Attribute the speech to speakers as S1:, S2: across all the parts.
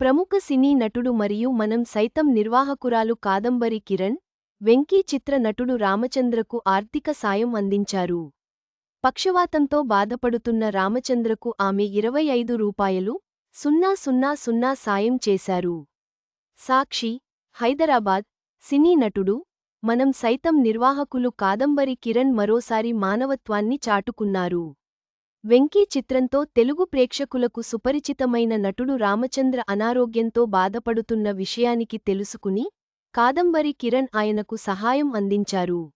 S1: ప్రముఖ సినీ నటుడు మరియు మనం సైతం నిర్వాహకురాలు కాదంబరి కిరణ్ వెంకీ చిత్ర నటుడు రామచంద్రకు ఆర్థిక సాయం అందించారు. పక్షవాతంతో బాధపడుతున్న రామచంద్రకు ఆమె ఇరవై ఐదు రూపాయలు సున్నా సున్నా సున్నా సాయం చేశారు. సాక్షి హైదరాబాద్ సినీ నటుడు మనం సైతం నిర్వాహకులు కాదంబరి కిరణ్ మరోసారి మానవత్వాన్ని చాటుకున్నారు. వెంకీ చిత్రంతో తెలుగు ప్రేక్షకులకు సుపరిచితమైన నటుడు రామచంద్ర అనారోగ్యంతో బాధపడుతున్న విషయానికి తెలుసుకుని కాదంబరి కిరణ్ ఆయనకు సహాయం అందించారు.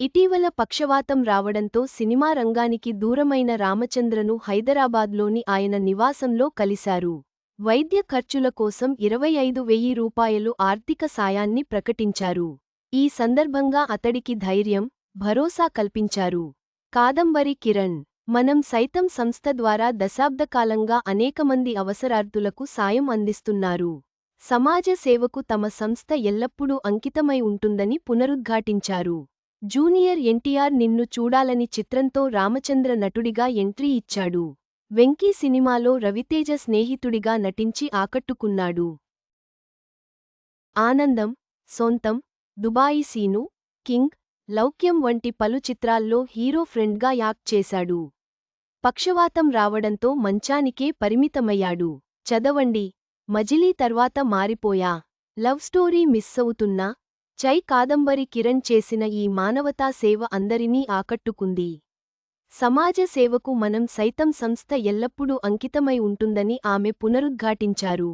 S1: ఇటీవల పక్షవాతం రావడంతో సినిమా రంగానికి దూరమైన రామచంద్రను హైదరాబాద్లోని ఆయన నివాసంలో కలిశారు. వైద్య ఖర్చుల కోసం ఇరవై ఐదు వెయ్యి రూపాయలు ఆర్థిక సాయాన్ని ప్రకటించారు. ఈ సందర్భంగా అతడికి ధైర్యం భరోసా కల్పించారు. కాదంబరి కిరణ్ మనం సైతం సంస్థ ద్వారా దశాబ్దకాలంగా అనేకమంది అవసరార్థులకు సాయం అందిస్తున్నారు. సమాజ సేవకు తమ సంస్థ ఎల్లప్పుడూ అంకితమై ఉంటుందని పునరుద్ఘాటించారు. జూనియర్ ఎన్టీఆర్ నిన్ను చూడాలని చిత్రంతో రామచంద్ర నటుడిగా ఎంట్రీ ఇచ్చాడు. వెంకీ సినిమాలో రవితేజ స్నేహితుడిగా నటించి ఆకట్టుకున్నాడు. ఆనందం సొంతం దుబాయి సీను కింగ్ లౌక్యం వంటి పలు చిత్రాల్లో హీరో ఫ్రెండ్గా యాక్ట్ చేశాడు. పక్షవాతం రావడంతో మంచానికే పరిమితమయ్యాడు. చదవండి. మజిలీ తర్వాత మారిపోయా. లవ్ స్టోరీ మిస్ అవుతున్నా. చై కాదంబరి కిరణ్ చేసిన ఈ మానవతా సేవ అందరినీ ఆకట్టుకుంది. సమాజ సేవకు మనం సైతం సంస్థ ఎల్లప్పుడూ అంకితమై ఉంటుందని ఆమె పునరుద్ఘాటించారు.